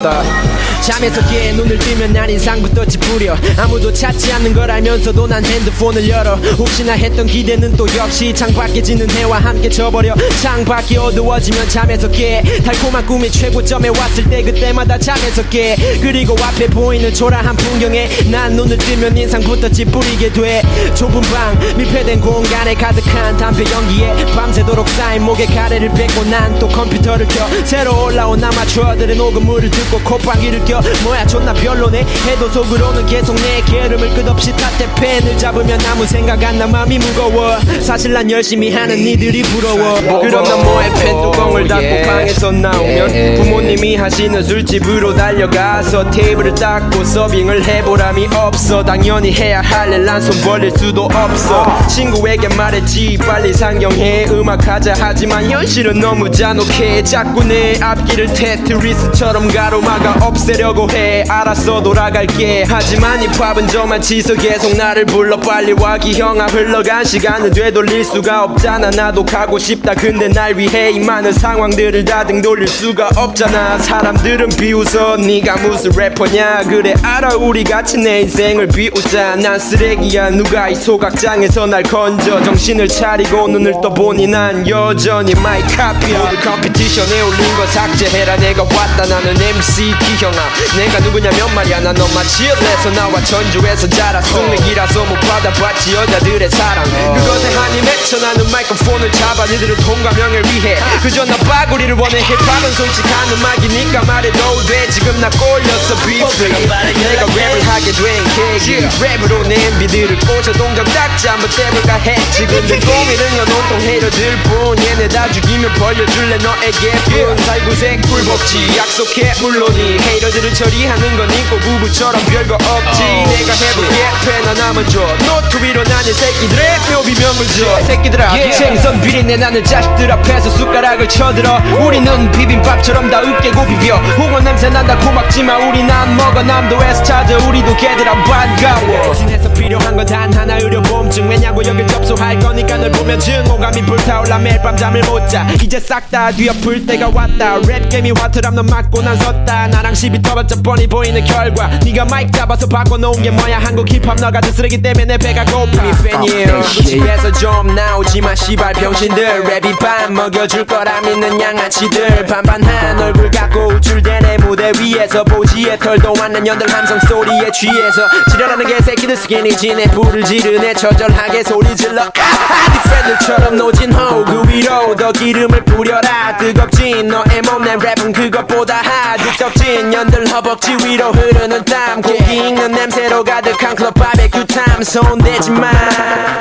Да. 잠에서 깨 눈을 뜨면 난 인상부터 찌푸려. 아무도 찾지 않는 걸 알면서도 난 핸드폰을 열어. 혹시나 했던 기대는 또 역시 창밖에 지는 해와 함께 져버려. 창밖이 어두워지면 잠에서 깨 달콤한 꿈이 최고점에 왔을 때 그때마다 잠에서 깨 그리고 앞에 보이는 초라한 풍경에 난 눈을 뜨면 인상부터 찌푸리게 돼. 좁은 방 밀폐된 공간에 가득한 담배 연기에 밤새도록 쌓인 목에 가래를 뺏고 난 또 컴퓨터를 켜. 새로 올라온 아마추어들의 녹음물을 듣고 콧방귀를 껴. 뭐야 존나 별로네? 해도 속으로는 계속 내 게으름을 끝없이 탓해. 펜을 잡으면 아무 생각 안 나. 맘이 무거워. 사실 난 열심히 하는 니들이 부러워. 그럼 난 뭐해? 펜 뚜껑을 닫고 방에서 나오면 부모님이 하시는 술집으로 달려가서 테이블을 닦고 서빙을 해보람이 없어. 당연히 해야 할 일. 난 손 벌릴 수도 없어. 친구에게 말했지. 빨리 상경해. 음악하자. 하지만 현실은 너무 잔혹해. 자꾸 내 앞길을 테트리스처럼 가로막아 없애 려고 해. 알았어 돌아갈게. 하지만 이 팝은 저만 치서 계속 나를 불러 빨리 와 기 형아 흘러간 시간을 되돌릴 수가 없잖아. 나도 가고 싶다. 근데 날 위해 이 많은 상황들을 다 등 돌릴 수가 없잖아. 사람들은 비웃어. 네가 무슨 래퍼냐. 그래 알아. 우리 같이 내 인생을 비웃자. 난 쓰레기야. 누가 이 소각장에서 날 건져. 정신을 차리고 눈을 떠보니 난 여전히 마이 카피 모두 컴피티션에 올린 거 삭제해라. 내가 왔다. 나는 MC 기형아 내가 누구냐면 말이야 난 엄마 지어내서 나와 전주에서 자라. 승리기라서 못 받아봤지 여자들의 사랑. 그것에 한이 맺혀 나는 마이크폰을 잡아 니들의 통과명을 위해. 그저 나 바구리를 원해 힙합은 솔직한 음악이니까 말해도 돼. 지금 나 꼴렸어 비프 내가 랩을 하게 된 계기. 랩으로 내 MB들을 꽂아 동작 닦지 한번 떼볼까 했지 근데 고민은 연 온통 헤려들 뿐. 얘네 다 죽이면 벌려줄래 너에게 뿐. 살구색 꿀벅지 약속해. 물론이 헤이러들 을 처리하는 건 있고 부부처럼 별거 없지. 내가 해볼게 펜 하나만 줘. 노트 위로 난이 새끼들의 묘비명을 줘. 새끼들아 생선 비린내 나는 자식들 앞에서 숟가락을 쳐들어. 우리는 비빔밥처럼 다 으깨고 비벼. 홍어 냄새 난다 고맙지만 우린 안 먹어 남도에서 찾아 우리도 걔들아 반가워. 대신해서 필요한 건 단 하나 의료보험증. 왜냐고 여길 접수할 거니까 널 보면 증오감이 불타올라 매일 밤 잠을 못 자. 이제 싹 다 뒤엎을 때가 왔다. 랩 게임이 화트람 넌 맞고 난 섰다. 나랑 시비 터봤자 뻔히 보이는 결과. 네가 마이크 잡아서 바꿔놓은 게 뭐야? 한국 힙합 너 같은 쓰레기 때문에 내 배가 고파. 이 팬이에요 집에서 좀 나오지마 씨발 병신들. 랩이 밥 먹여줄 거라 믿는 양아치들. 반반한 얼굴 갖고 우쭐대 내 무대 위에서 보지에 털도 않는 연들 함성 소리에 취해서 지랄하는 개새끼들 스키니 진에 불을 지르네 처절하게 소리 질러. 아하 네 팬들처럼 노진 호그 위로 더 기름을 뿌려라. 뜨겁진 너의 몸내 랩은 그것보다 하득적진. 연들 허벅지 위로 흐르는 땀 고기 익는 냄새로 가득한 클럽 바베큐 탐 손대지 마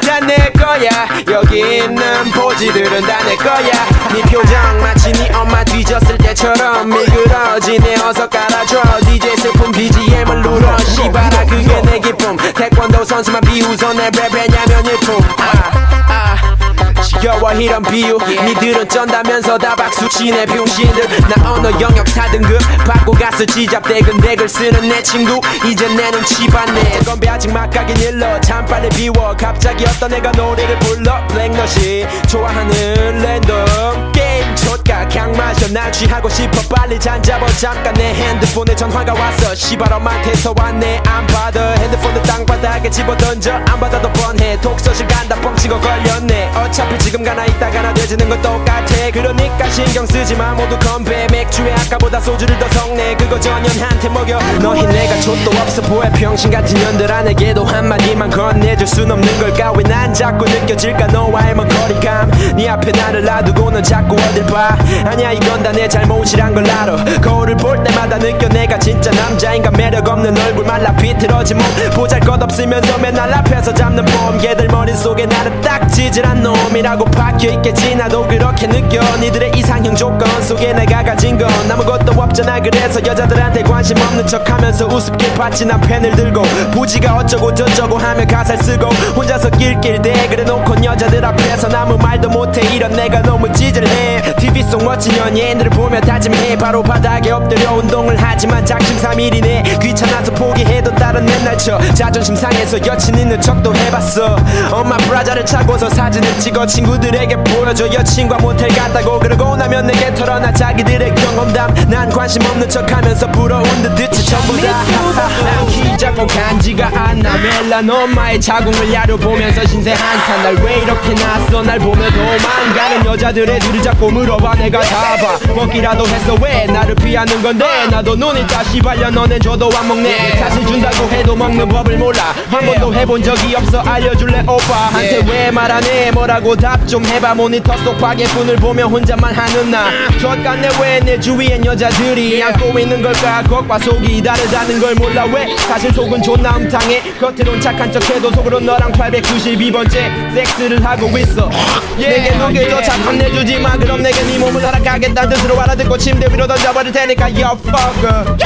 다 내 거야. 여기 있는 포지들은 다 내 거야. 네 표정 마치 네 엄마 뒤졌을 때처럼 미끄러지네. 어서 깔아줘. DJ 슬픔 BGM을 눌러. 씨발아 그게 내 기쁨. 태권도 선수만 비웃어 내 랩에냐면 일품 아, 아. 지 겨워 이런 비유. 니들은 쩐다면서 다 박수 치네 병신들. 나 언어 영역 4등급. 받고 갔어 지잡대근 덱을 쓰는 내 친구. 이제 내 눈치 봤네. 건배 아직 막가긴 일러. 참 빨리 비워. 갑자기 어떤 애가 노래를 불러. 블랙넛이 좋아하는 랜덤 게임 촉각 향 마셔. 날 취하고 싶어. 빨리 잔잡아 잠깐 내 핸드폰에 전화가 왔어. 시발 엄마한테서 왔네. 안 받아. 핸드폰을 땅바닥에 집어던져. 안 받아도 뻔해. 독서실 간다. 뻥치고 걸렸네. 어차피 지금 가나 있다 가나 되지는 건 똑같아. 그러니까 신경 쓰지 마. 모두 건배. 맥주에 아까보다 소주를 더 성내. 그거 전현한테 먹여. 너희 내가 족도 없어 보여. 병신 같은 년들아 내게도 한마디만 건네줄 순 없는 걸까? 왜 난 자꾸 느껴질까? 너와의 먼 거리감. 네 앞에 나를 놔두고 넌 자꾸 어딜 봐? 아니야 이건 다 내 잘못이란 걸 알아. 거울을 볼 때마다 느껴. 내가 진짜 남자인가? 매력 없는 얼굴 말라 비틀어진 몸. 보잘 것 없으면서 맨날 앞에서 잡는 봄 걔들 머릿속에 나는 딱 지질한 놈이라고 박혀있겠지 나도 그렇게 느껴. 니들의 이상형 조건 속에 내가 가진 건 아무것도 없잖아. 그래서 여자들한테 관심 없는 척하면서 우습게 봤지. 난 펜을 들고 부지가 어쩌고 저쩌고 하며 가사를 쓰고 혼자서 낄낄대. 그래 놓고 여자들 앞에서 아무 말도 못해. 이런 내가 너무 찌질해. TV 속 멋진 연예인들을 보며 다짐해. 바로 바닥에 엎드려 운동 걱정을 하지만 작심 삼일이네. 귀찮아서 포기해도 다른 맨날 쳐. 자존심 상해서 여친 있는 척도 해봤어. 엄마 브라자를 차고서 사진을 찍어. 친구 들에게 보여줘. 여친과 모텔 갔다고 그러고 나면 내게 털어놔 자기들의 경험담. 난 관심 없는 척하면서 부러운 듯 듣지 전부 다키 작고 간지가 않나 멜란 엄마의 자궁을 야려보면서 신세 한탄 날 왜 이렇게 났어? 날 보며 도망가는 여자들의 뒤를 잡고 물어봐. 내가 다봐. 먹기라도 했어. 왜 나를 피하는 건데? 나도 눈이 다시 발려 너넨 줘도 안 먹네. 다시 준다고 해도 먹는 법을 몰라. 한 번도 해본 적이 없어. 알려줄래 오빠한테 왜 말하네? 뭐라고 답좀 해봐 모니터 속 파괴꾼을 보며 혼자만 하는 나. 젖같네 왜내 주위엔 여자들이 안고 있는 걸까? 겉과 속이 다르다는 걸 몰라. 왜? 사실 속은 존나 음탕해. 겉으론 착한 척해도 속으론 너랑 892번째 섹스를 하고 있어. 내게 녹여줘 잠깐 내주지 마. 그럼 내게 네 몸을 날아가겠다는 뜻으로 알아듣고 침대 위로 던져버릴 테니까 yo fucker.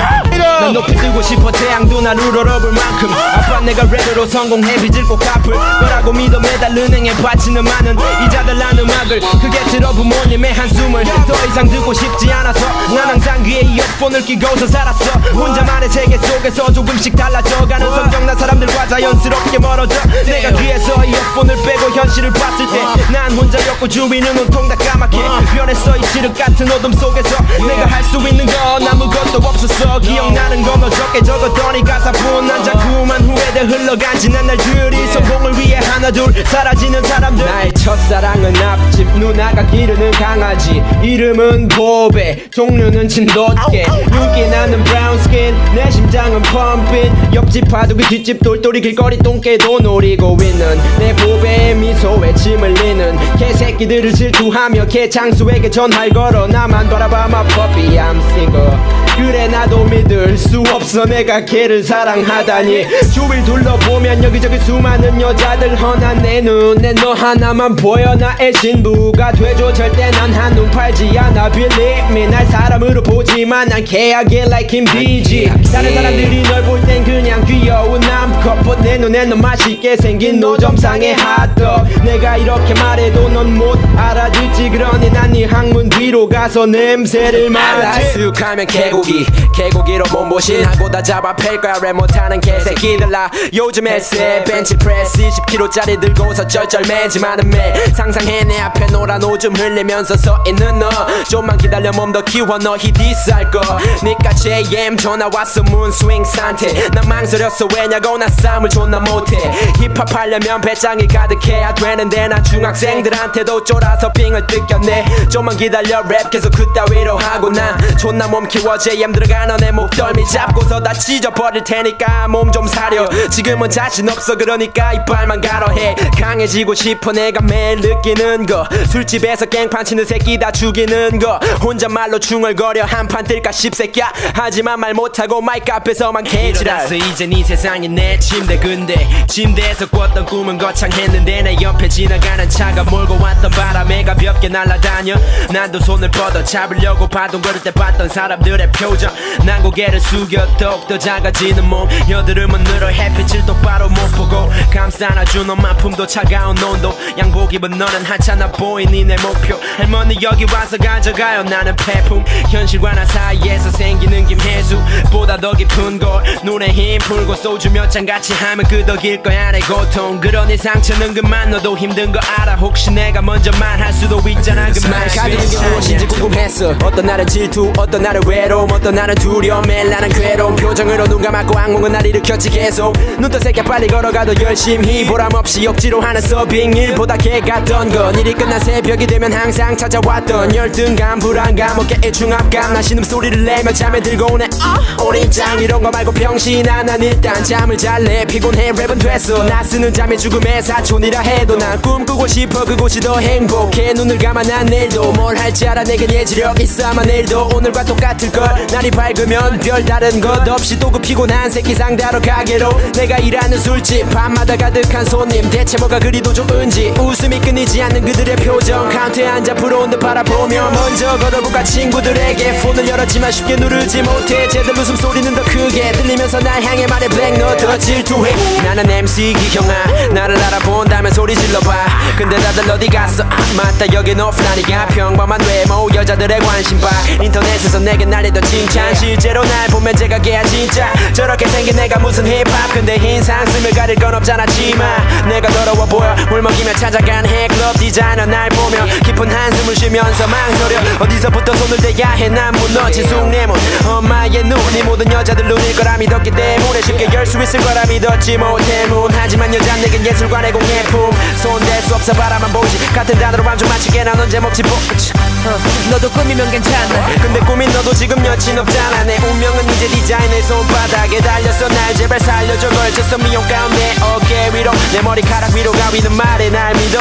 난 높이 뜨고 싶어 태양도 날 우러러볼 만큼. 아빠 내가 랩으로 성공해 빚을 꼭 갚을 거라고 믿어 매달 은행에 바치는 많은 이자들 난 음악을 크게 들어 부모님의 한숨을 더 이상 듣고 싶지 않아서 난 항상 귀에 이어폰을 끼고서 살았어. 혼자만의 세계 속에서 조금씩 달라져가는 성경난 사람들과 자연스럽게 멀어져. 내가 귀에서 이어폰을 빼고 현실을 봤을 때 난 혼자였고 주위는 온통 다 까맣게 변했어. 이 칠흑 같은 어둠 속에서 내가 할 수 있는 건 아무것도 없었어. 기억나는 건 어저께 적었더니 가사뿐. 난 자꾸만 후회돼 흘러간 지난 날들이 성공을 위해 하나 둘 사라지는 사람들. 나의 첫 사랑은 앞집 누나가 기르는 강아지. 이름은 보베 종류는 진돗개. 윤기 나는 브라운 스킨 내 심장은 펌핑 옆집 바둑이 뒷집 돌돌이 길거리 똥개도 노리고 있는 내 보배의 미소에 침 흘리는 개새끼들을 질투하며 개장수에게 전화를 걸어 나만 바라봐 my puppy I'm single. 그래 나도 믿을 수 없어. 내가 걔를 사랑하다니. 주위를 둘러보면 여기저기 수많은 여자들 허나 내 눈에 너 하나만 보여 나의 신부가 돼줘. 절대 난 한눈 팔지 않아. Believe me 날 사람으로 보지만 난 계약에 like 김비지 다른 사람들이 널 볼 땐 그냥 귀여운 남컷 내 눈엔 넌 맛있게 생긴 노점상의 핫도그 내가 이렇게 말해도 넌 못 알아듣지. 그러니 난 네 항문 뒤로 가서 냄새를 맡지. 익숙하면 개고기. 개고기로 몸보신 하고 다 잡아 팰 거야. 랩 못하는 개새끼들아. 요즘 에 세 벤치프레스 20kg짜리 들고서 쩔쩔매지만은 매 상상해 내 앞에 노란 오줌 흘리면서 서 있는 너. 좀만 기다려 몸 더 키워 너희 디스할 거. 니까 JM 전화 왔어 문스윙 상태. 난 망설였어 왜냐고 나 싸움을 존나 못해. 힙합 하려면 배짱이 가득해야 되는데 난 중학생들한테도 쫄아서 빙을 뜯겼네. 좀만 기다려 랩 계속 그따위로 하고 난 존나 몸 키워 JM 들어가 너네 목덜미 잡고서 다 찢어버릴 테니까 몸 좀 사려. 지금은 자신 없어 그러니까 이빨만 가로 해. 강해지고 싶어 내가 매일 느끼는 거. 술집에서 깽판 치는 새끼 다 죽이는 거. 혼잣말로 중얼거려 한판 뜰까 십새끼야. 하지만 말 못하고 마이크 앞에서만 개지랄. 이제 네 세상이 내 침대 근데 침대에서 꿨던 꿈은 거창했는데 내 옆에 지나가는 차가 몰고 왔던 바람에 가볍게 날아다녀. 난도 손을 뻗어 잡으려고 바동 걸을 때 봤던 사람들의 표정. 난 고개를 숙여 더욱더 작아지는 몸. 여드름은 늘어 햇빛을 똑바로 못 보고 감싸 안아준 너만큼도 차가운 온도. 양복 입은 너는 하찮아 보이니 내 목표. 할머니 여기 와서 가져가요 나는 폐품. 현실과 나 사이에서 생기는 김혜수. 보다 더 깊은 곳 눈에 힘 풀고 소주 몇 잔 같이 하면 끄덕일 거야 내 고통. 그러니 상처는 그만 너도 힘든 거 알아. 혹시 내가 먼저 말할 수도 있잖아 그만 가지는 게 무엇인지 궁금했어. 어떤 날은 질투 어떤 날은 외로움 어떤 날은 두려움 매일 나는 괴로운 표정으로 눈 감았고 악몽은 날 일으켰지 계속. 눈떠 새겨 빨리 걸어가도 열심히 보람 없이 억지로 하는 서빙. 일보다 개 같던 건 일이 끝난 새벽이 되면 항상 찾아왔던 열등감 불안감 어깨에 중압감 나 신음소리를 내며 잠에 들고 오네. 어, 오린장 이런 거 말고 병신아 난 일단 잠을 잘래. 피곤해 랩은 됐어. 나 쓰는 잠이 죽음의 사촌이라 해도 난 꿈꾸고 싶어. 그곳이 더 행복해. 눈을 감아 난 내일도 뭘 할지 알아. 내겐 예지력 있어 아마 내일도 오늘과 똑같을걸. 날이 밝으면 별다른 것 없이 또 그 피곤한 새끼 상대하러 가게로 내가 일하는 술집. 밤마다 가득한 손님. 대체 뭐가 그리도 좋은지. 웃음이 끊이지 않는 그들의 표정. 카운터에 앉아 부러운 듯 바라보며 먼저 걸어볼까 친구들에게 폰을 열었지만 쉽게 누르지 못해. 쟤들 웃음소리는 더 크게 들리면서 날 향해 말해 너더 질투해 나는 MC 기형아 나를 알아본다면 소리 질러봐. 근데 다들 어디 갔어? 아, 맞다 여긴 오프라니까 평범한 외모 여자들의 관심 봐. 인터넷에서 내게 날리던 칭찬. 실제로 날 보면 제가 걔야 진짜. 저렇게 생긴 내가 무슨 힙합. 근데 흰 상승을 가릴 건 없잖아 치마. 내가 더러워 보여. 물 먹이며 찾아간 해클럽 디자이너 날 보며 깊은 한숨을 쉬면서 망설여 어디서부터 손을 대야 해 난 무너진 숭례문 엄마의 눈이 모든 여자들 눈일 거라 믿었기 때문에 쉽게 열 수 있을 거라 믿었지 못해 문 하지만 여잔 내겐 예술관의 공예품 손댈 수 없어 바라만 보지 같은 단어로 밤좀 맞추게 난 언제 먹지 보지 어, 너도 꿈이면 괜찮아 근데 꿈인 너도 지금 여친 없잖아 내 운명은 이제 디자인의 손바닥에 달렸어 날 제발 살려줘 걸쳤어 미용 가운데 어깨 위로 내 머리카락 위로 가위는 말에 날 믿어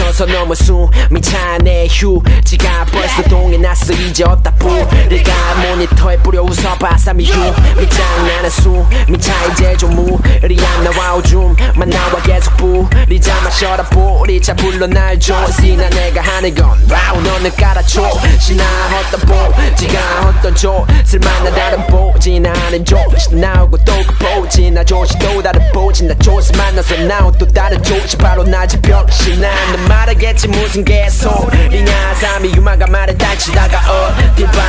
쳐서 너무 숨이 차내 휴지가 벌써 동해 났어. 이제 없다 뿌리가 모니터에 뿌려 웃어봐. 쌈이 휴미 장 나는 숨이 차. 이제 좀 무리 안 나와. 오줌만 나와. 계속 뿌리자 마셔라 뿌리자. 불러 날줘. 시나 내가 하는 건 와우. 너는 깔아줘. 시나 어떤 보지가 어떤 조슬 만나 다른 보지 나 는 조시. 나오고 또그 보지 나 조시. 또 다른 보지 나 조시 만나서 나온 또 다른 조시. 바로 나지 병신 난너 말 하겠지 무슨 개소리냐 삶이 유마가 말에 다치다가 어디 봐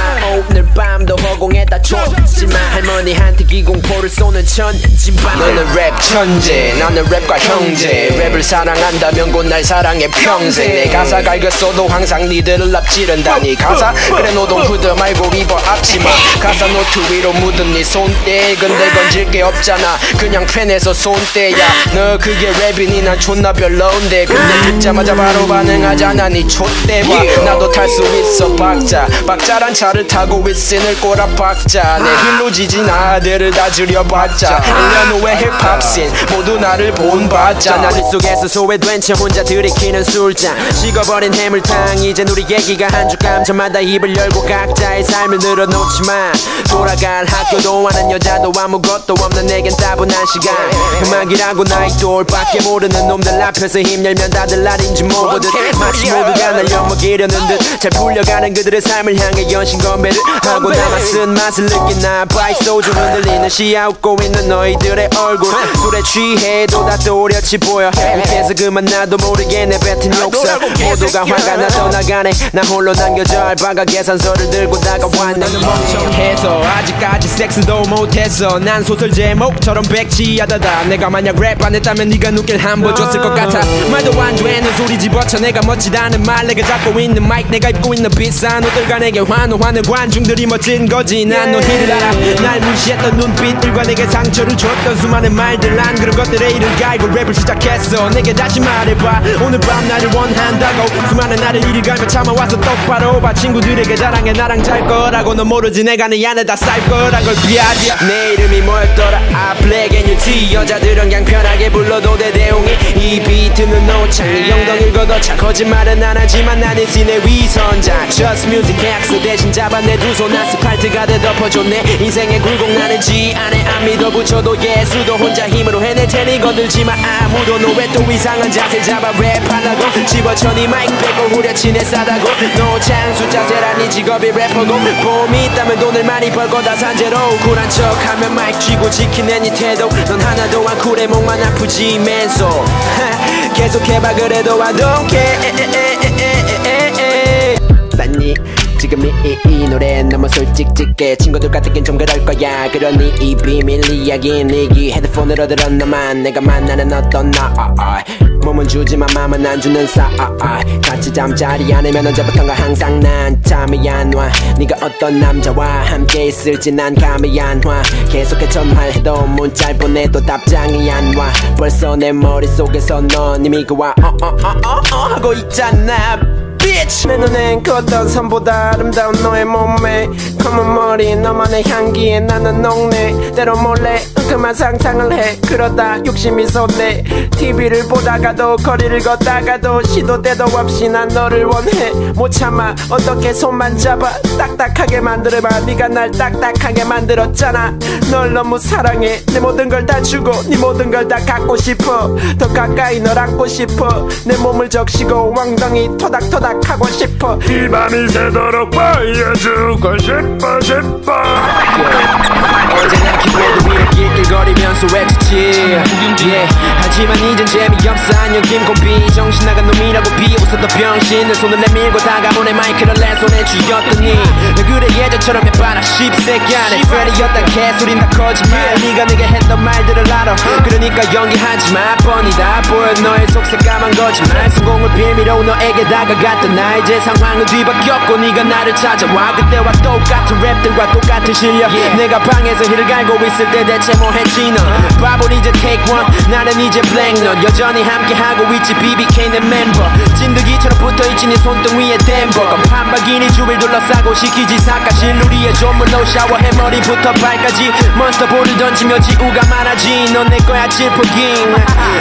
오늘 밤도 허공에다 줬지만 할머니한테 기공포를 쏘는 천지반 너는 랩 천재 나는 랩과 형제. 랩을 사랑한다면 곧 날 사랑해 평생. 내 가사 갈겼어도 항상 니들을 앞지른다니. 가사? 그래 노동 후드 말고 입어 앞치마. 가사 노트 위로 묻은 네 손대 근데 건질 게 없잖아. 그냥 펜에서 손대야. 너 그게 랩이니? 난 존나 별로인데. 근데 듣자마자 바로 반응하잖아 니 촛대봐 나도 탈 수 있어 박자. 박자란 차를 타고 윗신을 꼬라 박자. 내 힐로 지진 아들을 다 줄여봤자. 1년 후에 힙합씬 모두 나를 본받자. 나들 속에서 소외된 채 혼자 들이키는 술잔. 식어버린 해물탕 이젠 우리 얘기가 한 주 감자마다. 입을 열고 각자의 삶을 늘어놓지만. 돌아갈 학교도 하는 여자도 아무것도 없는 내겐 따분한 시간. 음악이라고 나이 돌밖에 모르는 놈들 앞에서 힘 열면 다들 날인지 모르듯 마치 모두가 날 엿먹이려는 듯. 잘 풀려가는 그들의 삶을 향해 연신 건배를 하고 남아 쓴 맛을 느끼나. 바이 소주 흔들리는 시야 웃고 있는 너희들의 얼굴. 술에 취해도 다 또렷이 보여. 밑에서 그만 나도 모르게 내뱉은 욕설. 모두가 화가 나 떠나가네. 나 홀로 남겨져 알바가 계산서를 들고 다가왔네. 멍청해서 아직까지 섹스도 못했어 난 소설 제목처럼 백지하다다 내가 만약 랩 안 했다면 네가 눈길 한번 줬을 것 같아. 말도 안 되는 소리 집어쳐 내가 멋지다는 말 내가 잡고 있는 마이크. 내가 입고 있는 비싼 옷들과 내게 환호하는 관중들이 멋진 거지. 난 너 희를 알아. 날 무시했던 눈빛들과 내게 상처를 줬던 수많은 말들. 난 그런 것들에 이를 갈고 랩을 시작했어. 내게 다시 말해봐. 오늘 밤 나를 원한다고 수많은 나를 이리 갈며 참아와서 똑바로 봐. 친구들에게 자랑해. 나랑 잘 거라고 넌 모르지. 내가 내 안에 다 쌀 거란 걸 비하지야 내 이름이 뭐였더라? 아 블랙 앤 유티 여자들은 그냥 편하게 불러도 돼. 대웅이 이 비트는 노창이 영덩을 걷어차 거짓말은 안 하지만 나는 신의 위선자. Just music 엑스 대신 잡아 내 두 손 아스팔트가 돼 덮어줬네. 인생의 굴곡 나는 지 안에 안 믿어 붙여도 예수도 혼자 힘으로 해낼 테니 거들지마. 아무도 너 왜 또 이상한 자세 잡아 랩하려고. 집어쳐 네 마이크 빼고 후려치네 싸다고. 노창 숫자 세라니 직업이 래퍼고. 봄이 있다면 돈을 많이 벌 거다 산재로 쿨한 척하면 마이크 쥐고 지키는 이 태도. 넌 하나도 안 쿨해 목만 아프지 맨소 계속해봐 그래도 I don't care. 쌌니? 지금 이, 이, 이 노래 너무 솔직직해 친구들 같긴 좀 그럴 거야. 그러니 이 비밀 이야기 네기 헤드폰으로 들어 너만. 내가 만나는 어떤 나 아, 아. 몸은 주지만 맘은 안 주는 사. 아, 아. 같이 잠자리 않으면 언제부턴가 항상 난 잠이 안 와. 네가 어떤 남자와 함께 있을지 난 감이 안 와. 계속해 전화해도 문자를 보내도 답장이 안 와. 벌써 내 머릿속에서 넌 이미 그와 어어어어 하고 있잖아 bitch. 내 눈엔 걷던 선보다 아름다운 너의 몸매. 검은 머리 너만의 향기에 나는 녹네. 때로 몰래 그만 상상을 해. 그러다 욕심이 솟네. TV를 보다가도 거리를 걷다가도 시도 때도 없이 난 너를 원해. 못 참아. 어떻게 손만 잡아. 딱딱하게 만들어봐. 네가 날 딱딱하게 만들었잖아. 널 너무 사랑해. 내 모든 걸 다 주고 네 모든 걸 다 갖고 싶어. 더 가까이 널 안고 싶어. 내 몸을 적시고 왕덩이 토닥토닥 하고 싶어. 이 밤이 새도록 보여주고 싶어 싶어 언제나 키보드 위를 낄낄거리면서 외쳤지. yeah. 하지만 이젠 재미없어 안녕 김고비 정신 나간 놈이라고 비웃었던 병신을 손을 내밀고 다가오네 마이크를 내 손에 쥐었더니. 왜 그래 예전처럼 해봐라 씹새끼야 내 프레디였다 개소린 다 거짓말. 네가 내게 했던 말들을 알아. 그러니까 연기하지마 뻔히 다 보여 너의 속색 까만 거짓말. 성공을 빌미로 너에게 다가갔던 나 이제 상황은 뒤바뀌었고 네가 나를 찾아와. 그때와 똑같은 랩들과 똑같은 실력. 내가 방에서 힐을 갈고 있을 때 대체 뭐 했지 넌 바보는 이제 take one 나는 이제 blank 넌. 여전히 함께하고 있지 BBK는 멤버 진드기처럼 붙어있지 네 손등 위에 댐버. 깜판박이니 주위를 둘러싸고 시키지 사카실 누리의 조물로 샤워해 머리부터 발까지. 몬스터볼을 던지며 지우가 많아지. 넌 내 거야 질포깅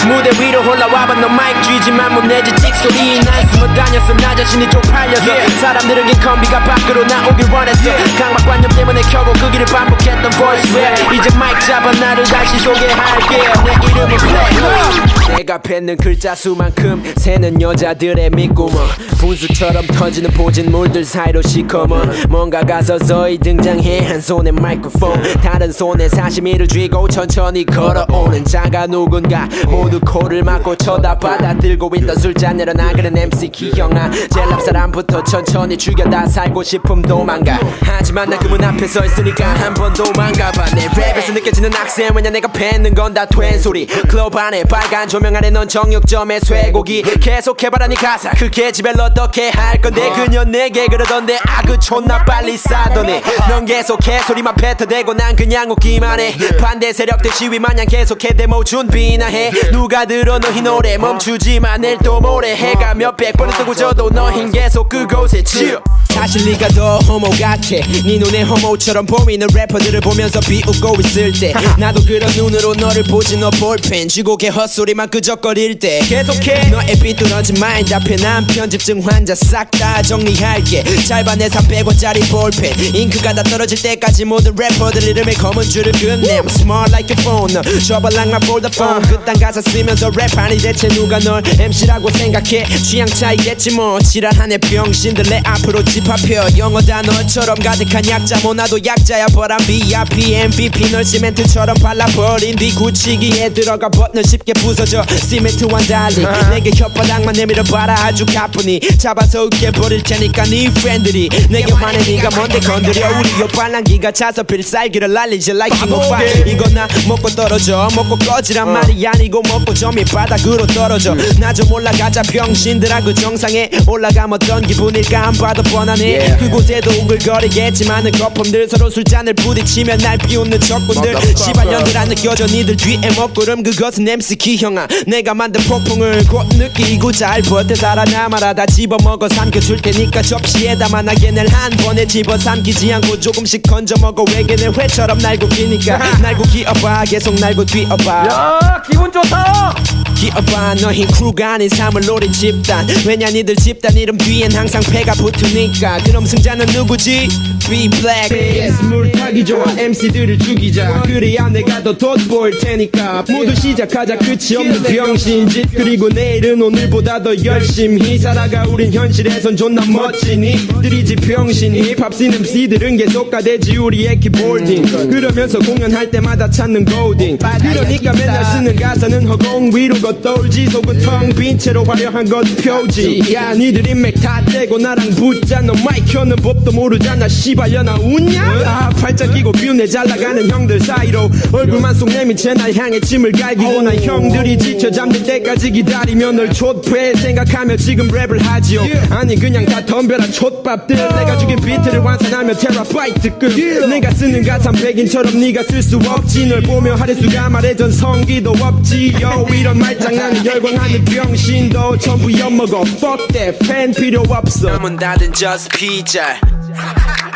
무대 위로 올라와봐 너 마이크 쥐지만 못 내지 찍소리. 난 숨어 다녔어 나 자신이 쪽팔려서. 사람들은 이 컴비가 밖으로 나오길 원했어. 강박관념 때문에 켜고 그 길을 반복했던 voice rap 이제 마이크 잡아 나를 다시 소개할게요. 내 이름은 플레이 내가 뱉는 글자 수만큼. 새는 여자들의 믿고만 분수처럼 터지는 보진 물들 사이로 시커먼. 뭔가가 서서히 등장해 한 손에 마이크폰. 다른 손에 사시미를 쥐고 천천히 걸어오는 자가 누군가. 모두 코를 막고 쳐다봐다 들고 있던 술잔 내려놔. 그런 MC 제일 앞 사람부터 천천히 죽여 다 살고 싶음 도망가. 하지만 나 그문 앞에 서 있으니까 한 번 도망가봐. 내 랩에서 느껴지는 악센. 왜냐 내가 뱉는 건 다 된소리. 클럽 안에 빨간 조명 아래 넌 정육점의 쇠고기. 계속해봐라 니 가사. 그 계집애를 어떻게 할 건데? 그녀 내게 그러던데 아 그 존나 빨리 싸더니. 넌 계속 개소리만 뱉어대고 난 그냥 웃기만 해. 반대 세력들 시위 마냥 계속해 데모 준비나 해. 누가 들어 너희 노래 멈추지마 내일 또 모레. 해가 몇백 번을 뜨고 져도 너흰 계속 그곳에 치여 사실 네가 더 호모 같아. 네 눈에 호모처럼 보이는 래퍼들을 보면서 비웃고 있을 때. 나도 그런 눈으로 너를 보지 너 볼펜. 쥐고 개 헛소리만 끄적거릴 때. 계속해. 너의 삐뚤어진 마인드 앞에 난 편집증 환자 싹 다 정리할게. 짧아내 300원짜리 볼펜. 잉크가 다 떨어질 때까지 모든 래퍼들 이름에 검은 줄을 끝내. I'm smart like a phone. 너 쇼발랑 마 폴더 폰 그딴 가사 쓰면서 랩하니 대체 누가 널 MC라고 생각해? 취향 차이겠지 뭐. 지랄하네 병신들 내 앞으로 집 합혀 영어 단어처럼 가득한 약자 뭐 나도 약자야 but I'm VIP MVP 널 시멘트처럼 발라버린 뒤 굳히기에 들어가 버튼 쉽게 부서져 시멘트와 달리 내게 혓바닥만 내밀어 봐라 아주 가뿐히 잡아서 웃겨버릴 테니까 네 프렌들이 내게 화내 네가 뭔데 건드려 우리 요 발랑기가 차서 필살기를 날리지 like king of fire 이건 나 먹고 떨어져 먹고 꺼지란 말이 아니고 먹고 점이 바닥으로 떨어져 나 좀 올라가자 병신들아 그 정상에 올라가면 어떤 기분일까 안 봐도 뻔 하네 그곳에도 우글거리겠지만은 거품들 서로 술잔을 부딪히면 날 비웃는 적군들. 시발년들 안 느껴져. 니들 뒤에 먹구름 그것은 MC 기형아. 내가 만든 폭풍을 곧 느끼고 잘 버텨 살아남아라 다 집어먹어 삼켜줄 테니까 접시에 담아 나게늘 한 번에 집어삼키지 않고 조금씩 건져 먹어 외계는 회처럼 날고 기니까. 날고 기어봐 계속 날고 뛰어봐 야 기분 좋다. 기어봐 너흰 크루가 아닌 삶을 노린 집단. 왜냐 니들 집단 이름 뒤엔 항상 패가 붙으니까 그럼 승자는 누구지? Be black. 물 타기 좋아 MC들을 죽이자. 그래야 내가 더 돋보일 테니까. 모두 시작하자. 끝이 없는 병신 짓. 그리고 내일은 오늘보다 더 열심히 살아가. 우린 현실에선 존나 멋지니. 들이지 병신이 팝신 MC들은 계속 가대지. 우리의 키볼딩. 그러면서 공연할 때마다 찾는 고딩. 그러니까 맨날 쓰는 가사는 허공 위로 걷돌지. 속은 텅빈 채로 화려한 것 표지. 야 니들 인맥 다 떼고 나랑 붙자 너 마이크 켜는 법도 모르잖아. 씨발려나 웃냐? 아 팔짱 끼고 뷰내 잘나가는 형들 사이로 얼굴만 속 내민 채날 향해 침을 갈기고 난 형들이 지쳐 잠들 때까지 기다리며 널 촛패 생각하며 지금 랩을 하지요. 아니 그냥 다 덤벼라 촛밥들. 내가 죽인 비트를 완성하며 테라바이트 급. 내가 쓰는 가사 백인처럼 네가 쓸 수 없지. 널 보며 하리수가 말해 전 성기도 없지. 요 이런 말장난이 열광하는 병신도 전부 엿먹어. Fuck that 팬 필요 없어. 남은 다든 just pizza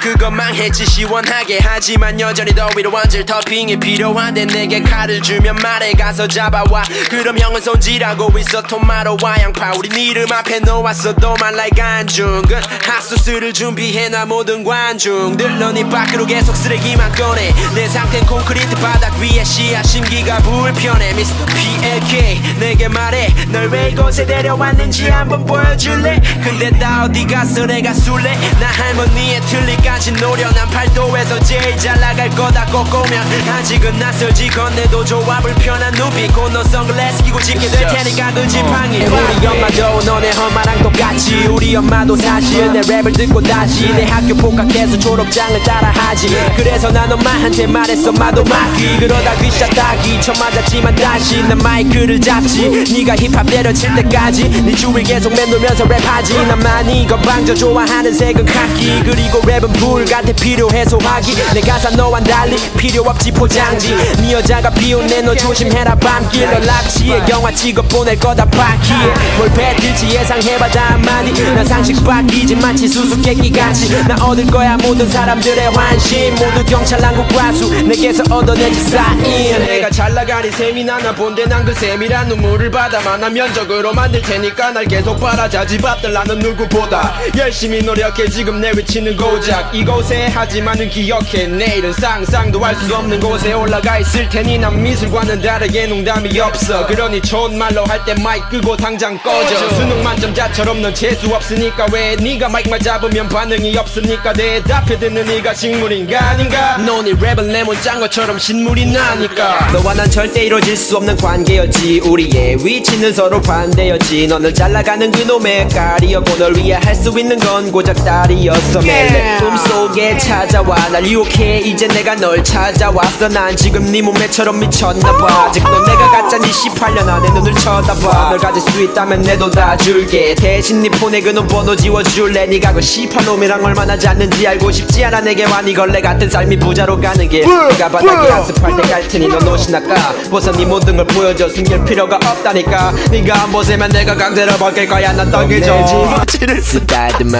그것만 했지 시원하게. 하지만 여전히 더 위로 완질 터핑이 필요한데 내게 칼을 주면 말해 가서 잡아와. 그럼 형은 손질하고 있어 토마토와. 양파 우리 이름 앞에 놓았어도 말라이 간중은 핫소스를 준비해놔 모든 관중들. 너네 밖으로 계속 쓰레기만 꺼내. 내 상태는 콘크리트 바닥 위에 씨앗 심기가 불편해. Mr. PLK 내게 말해. 널 왜 이곳에 데려왔는지 한번 보여줄래? 근데 나 어디 갔어 내가 술래? 나 할머니의 틀릴까 다시 노련한 팔도에서 제일 잘 나갈 거다 꺾으면 아직은 낯설지 건네도 좋아 불편한 눈빛 곧너 선글라스 끼고 짚게 될 테니까 그 지팡이 우리 엄마도 너네 엄마랑 똑같이 우리 엄마도 사실 내 랩을 듣고 다시 내 학교 복학해서 졸업장을 따라하지. 그래서 난 엄마한테 말했어 마도 막기 그러다 귀샷 따기 처음 맞았지만 다시 난 마이크를 잡지. 네가 힙합 때려칠 때까지 네 주위 계속 맴돌면서 랩하지. 난 많이 건방져 좋아하는 색은 카키 그리고 랩은 불 같아 필요 해 소화기. 내 가사 너와 달리 필요 없지 포장지. 네 여자가 비웃네 너 조심해라 밤길. 너 납치해 영화 찍어 보낼 거다 바퀴에 뭘 뱉을지 예상해봐 다 한마디 난 상식 바뀌지 마치 수수께끼 같이. 나 얻을 거야 모든 사람들의 환심. 모두 경찰 난국 과수. 내게서 얻어내지 사인. 내가 잘 나가니 셈이 나나 본데 난 그 셈이란 눈물을 받아만 난 면적으로 만들 테니까 날 계속 바라 자지. 밥들 나는 누구보다 열심히 노력해. 지금 내 위치는 고작 이곳에 하지만은 기억해. 내일은 상상도 할 수 없는 곳에 올라가 있을 테니 난 미술과는 다르게 농담이 없어. 그러니 좋은 말로 할 때 마이크 끄고 당장 꺼져. 수능 만점자처럼 넌 재수 없으니까 왜 네가 마이크만 잡으면 반응이 없으니까? 대답해 듣는 네가 식물인가 아닌가? 너네 랩은 레몬 짠 것처럼 신물이 나니까. 너와 난 절대 이루어질 수 없는 관계였지. 우리의 위치는 서로 반대였지. 너는 잘 나가는 그놈의 깔이었고 널 위해 할 수 있는 건 고작 딸이었어. 매일 내 꿈속에 찾아와. 날 유혹해. 이제 내가 널 찾아왔어. 난 지금 네 몸매처럼 미쳤나봐. 아직도 내가 가짜니 18년 안에 눈을 쳐다봐. 널 가질 수 있다면 내 돈 다 줄게. 대신 네 폰에 그놈 번호 지워줄래? 네가 그 18놈이랑 얼마나 잤는지 알고 싶지 않아. 내게 와네 걸레 같은 삶이 부자로 가는 길 네가 바닥에 아스팔트 깔 테니 넌 옷이나 까 벗어 네 모든 걸 보여줘 숨길 필요가 없다니까. 네가 안 벗으면 내가 강제로 벗길 거야. 난 떡이죠 지를 쓰다듬어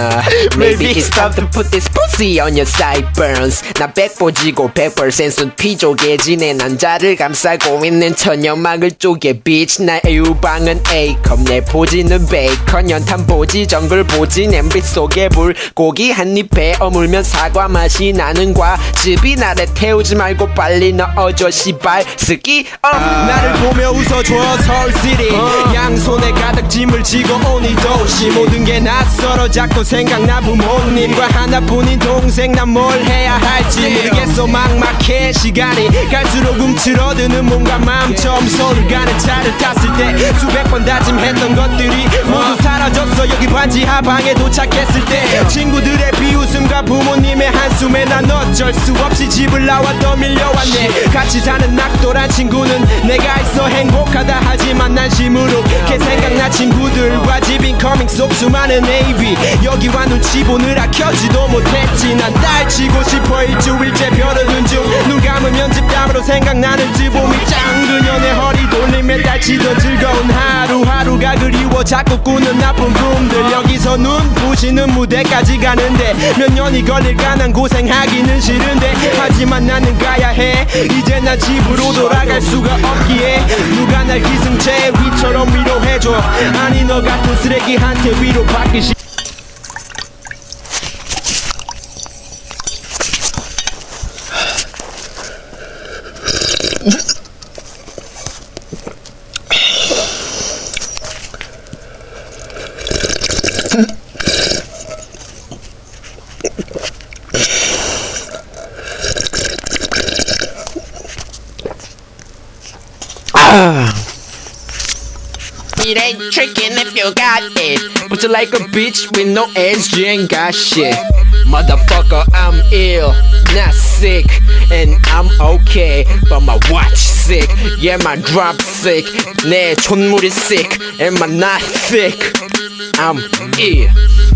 Maybe it's time to put this pussy on your sideburns. 나 백보지고 100%순 피조개지네 남자를 감싸고 있는 천연막을 쪼개. Bitch 나의 유방은 A컵 내 보지는 베이컨 연탄 보지 정글 보지 냄비 속에 불 고기 한 입에 어물면 사과 맛이 나는 과즙이 나를 태우지 말고 빨리 넣어줘 시발. 스키 어. 나를 보며 웃어줘 서울시리 양손에 가득 짐을 지고 온이 도시 모든 게 낯설어. 자꾸 생각나 부모님과 하나뿐인 동생 난 뭘 해야 할지 모르겠어. 막막해. 시간이 갈수록 움츠러드는 몸과 마음. 처음 서울 가는 차를 탔을 때 수백 번 다짐했던 것들이 모두 사라졌어. 여기 반지 하방에 도착했을 때 친구들의 비 웃음과 부모님의 한숨에 난 어쩔 수 없이 집을 나와 떠밀려왔네. 같이 사는 낙도란 친구는 내가 있어 행복하다 하지만 난 시무룩해 생각나 친구들과 집 인 커밍 속 수많은 AV 여기와 눈치 보느라 켜지도 못했지. 난 딸치고 싶어 일주일째 벼르는 중. 눈 감으면 집담으로 생각나는 즈봄이 짱 그녀의 허리 돌리며 딸치던 즐거운 하루하루가 그리워 자꾸 꾸는 나쁜 꿈들. 여기서 눈 부시는 무대까지 가는데 몇년 이 걸릴까 난 고생하기는 싫은데 하지만 나는 가야 해. 이제 난 집으로 돌아갈 수가 없기에 누가 날 기승제 위처럼 위로해줘. 아니 너 같은 쓰레기한테 위로받기 싫 like a bitch with no edge, you ain't got shit. Motherfucker, I'm ill, not sick, and I'm okay. But my watch sick, yeah, my drop sick. 내 촌물이 sick, and my not thick. I'm ill.